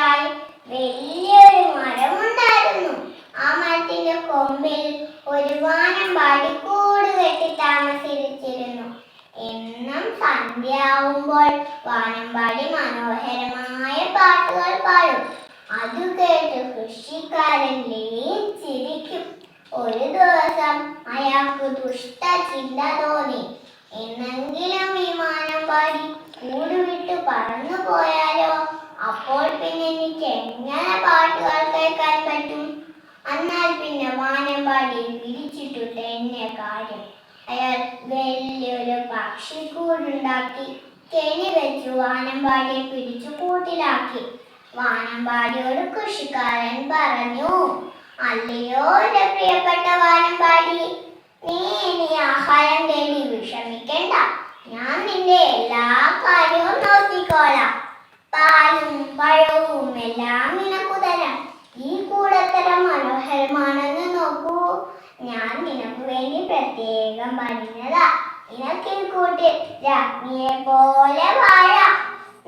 വീടിനടുത്തായി വലിയൊരു മരമുണ്ടായിരുന്നു ആ മരത്തിന്റെ കൊമ്പിൽ ഒരു വാനം വടിക്കൂട് കെട്ടി താമസിച്ചിരുന്നു. എന്നും സന്ധ്യയാവുമ്പോൾ വാനമ്പാടി മനോഹരമായ പാട്ടുകൾ പാടും. അത് കേട്ട് കൃഷിക്കാരൻ ലയിച്ചിരിക്കും. ഒരു ദിവസം അയാൾക്ക് ദുഷ്ട ചിന്ത തോന്നി. എന്നെങ്കിലും വിമാനം പാടി കൂടുവിട്ട് പറന്നു പോയാലോ അപ്പോൾ പിന്നെ എനിക്ക് എങ്ങനെ പാട്ടുകൾ കേൾക്കാൻ പറ്റും? എന്നാൽ പിന്നെ വാനം പാടി പിടിച്ചിട്ടുണ്ട് എന്നെ കാര്യം. അയാൾ വലിയൊരു പക്ഷിക്കൂടുണ്ടാക്കി കെണി വെച്ചു വാനമ്പാടിയെ പിടിച്ചു കൂട്ടിലാക്കി. വാനമ്പാടിയോട് കൃഷിക്കാരൻ പറഞ്ഞു അല്ലയോ എന്റെ പ്രിയപ്പെട്ട വാനമ്പാടി നീ ഇനി ആഹാരം തേടി വിഷമിക്കണ്ട ഞാൻ നിന്റെ എല്ലാ കാര്യവും നോക്കിക്കോളാം പാലും പഴവും എല്ലാം നിനക്കു തരാം. ഈ കൂടത്തര മനോഹരമാണെന്ന് നോക്കൂ. ഞാൻ നിനക്ക് വേണ്ടി പ്രത്യേകം പണിഞ്ഞതാ നിനക്ക് ഈ കൂട്ടിൽ രാജ്ഞിയെ പോലെ വാഴാം.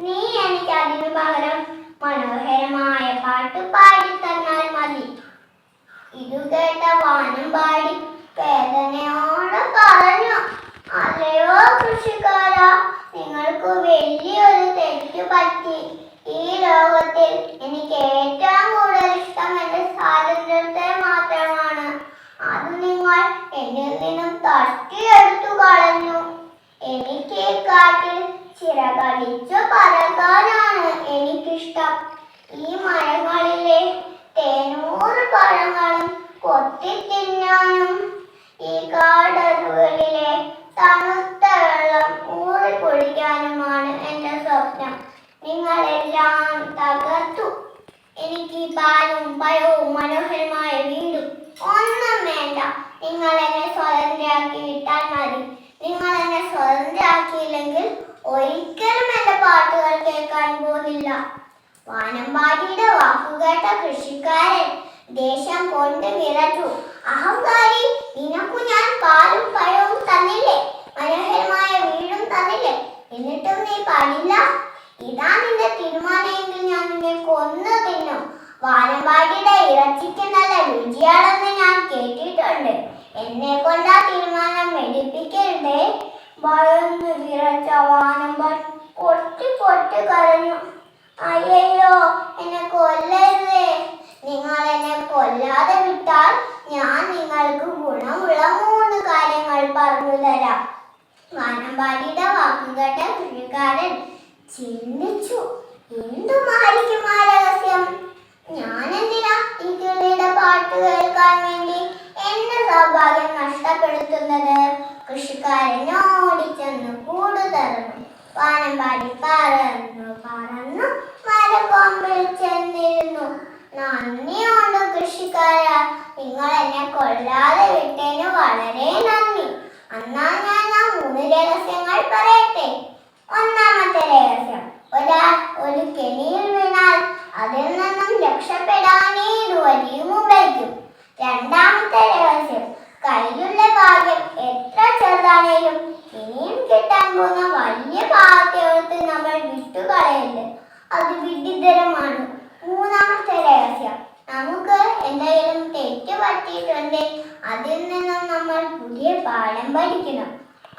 നീ എനിക്ക് അതിനു പകരം മനോഹരമായ പാട്ട് പാടി തന്നാൽ മതി. ഇതു കേട്ട വാനം പാടി വേദനയോടെ പറഞ്ഞു അല്ലയോ കൃഷിക്കാരാ? നിങ്ങൾക്ക് വലിയൊരു തെറ്റ് പറ്റി ഈ ലോകത്തിൽ എനിക്ക് ഏറ്റവും കൂടുതൽ ഇഷ്ടം എന്റെ സ്വാതന്ത്ര്യത്തെ മാത്രമാണ് അത് നിങ്ങൾ തട്ടി തട്ടിയെടുത്തു കളഞ്ഞു. എനിക്ക് കാട്ടിൽ ചിറകടിച്ചു പറക്കാനാണ് എനിക്കിഷ്ടം. ഈ മരങ്ങളിലെ തേനൂറ് പഴങ്ങളും കൊത്തി തിന്നാനും ഈ കാടരുകളിലെ തണുത്ത വെള്ളം ഊറി കുടിക്കാനുമാണ് എന്റെ സ്വപ്നം. നിങ്ങളെല്ലാം തകർത്തു. എനിക്ക് പാലും പഴവും മനോഹരമായ വീടും ഒന്നും വേണ്ട. നിങ്ങൾ എന്നെ സ്വതന്ത്രയാക്കി വിട്ടാൽ മതി. നിങ്ങൾ എന്നെ സ്വതന്ത്രയാക്കിയില്ലെങ്കിൽ ഒരിക്കലും എന്റെ പാട്ടുകൾ കേൾക്കാൻ പോകില്ല വാനമ്പാടിയുടെ വാക്കുകേട്ട കൃഷിക്കാരൻ ദേശം കൊണ്ട് വിറച്ചു അഹങ്കാരി നിനക്കു ഞാൻ പാലും പഴവും തന്നില്ലേ മനോഹരമായ വീടും തന്നില്ലേ എന്നിട്ടും നീ പാടില്ല ഇതാ നിന്റെ തീരുമാനമെങ്കിൽ ഞാൻ നിന്നെ കൊന്നു തിന്നും വാനമ്പാടിയുടെ ഇറച്ചിക്ക് നല്ല രുചിയാണെന്ന് ഞാൻ കേട്ടിട്ടുണ്ട്. എന്നെ കൊണ്ടാ തീരുമാനം എടുപ്പിക്കരുതേ ഭയന്ന് വിറച്ച വാനമ്പൻ പൊട്ടി പൊട്ടി കരഞ്ഞു. അയ്യോ എന്നെ കൊല്ലരുതേ. നിങ്ങൾ എന്നെ കൊല്ലാതെ വിട്ടാൽ ഞാൻ നിങ്ങൾക്ക് ഗുണമുള്ള മൂന്ന് കാര്യങ്ങൾ പറഞ്ഞു തരാം. വാനമ്പാടിയുടെ വാക്കുകേട്ട കൃഷിക്കാരൻ ചിന്തിച്ചു. എന്തുമായിരിക്കും ആ രഹസ്യം വേണ്ടി നഷ്ടപ്പെടുത്തുന്നത്? കൃഷിക്കാര? നിങ്ങൾ എന്നെ കൊല്ലാതെ ഞാൻ ഒന്നാമത്തെ രഹസ്യം. രണ്ടാമത്തെ രഹസ്യം കയ്യിലുള്ള ഭാഗ്യം എത്ര ചെറുതാണേലും ഇനിയും കിട്ടാൻ പോകുന്ന വലിയ ഭാഗ്യത്തെ നമ്മൾ വിട്ടുകളയരുത്. അത് വിഡിതരമാണ് മൂന്നാമത്തെ രഹസ്യം. നമുക്ക് എന്തെങ്കിലും തെറ്റ് പറ്റിയിട്ടുണ്ട് അതിൽ നിന്നും നമ്മൾ പുതിയ പാഠം പഠിക്കണം.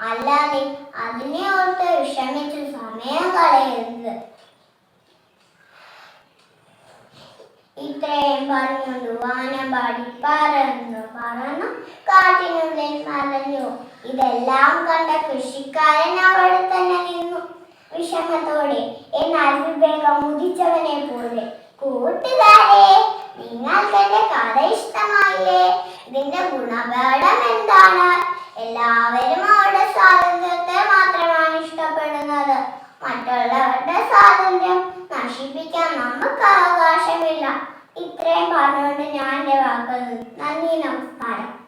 അല്ലാതെ അതിനെ ഓർത്ത് പറഞ്ഞുകൊണ്ട് വാനമ്പാടി പറന്നു. പറന്നു കാട്ടിനുള്ളിൽ മറഞ്ഞു ഇതെല്ലാം കണ്ട കൃഷിക്കാരൻ അവിടെ തന്നെ നിന്നു. വിഷമത്തോടെ എന്നാൽ വിവേകം ഉദിച്ചവനെ പോലെ കൂട്ടുകാരെ നിങ്ങൾക്ക് എന്റെ കഥ ഇഷ്ടമായില്ലേ? ഇതിന്റെ ഗുണപാഠം എന്താണ്? എല്ലാവരും അവരുടെ സ്വാതന്ത്ര്യത്തെ മാത്രമാണ് ഇഷ്ടപ്പെടുന്നത്. മറ്റുള്ളവരുടെ സ്വാതന്ത്ര്യം നശിപ്പിക്കാൻ നമുക്കാകാം. ഇത്രയും പറഞ്ഞുകൊണ്ട് ഞാൻ എന്റെ വാക്കുകൾ നന്ദി നമസ്കാരം.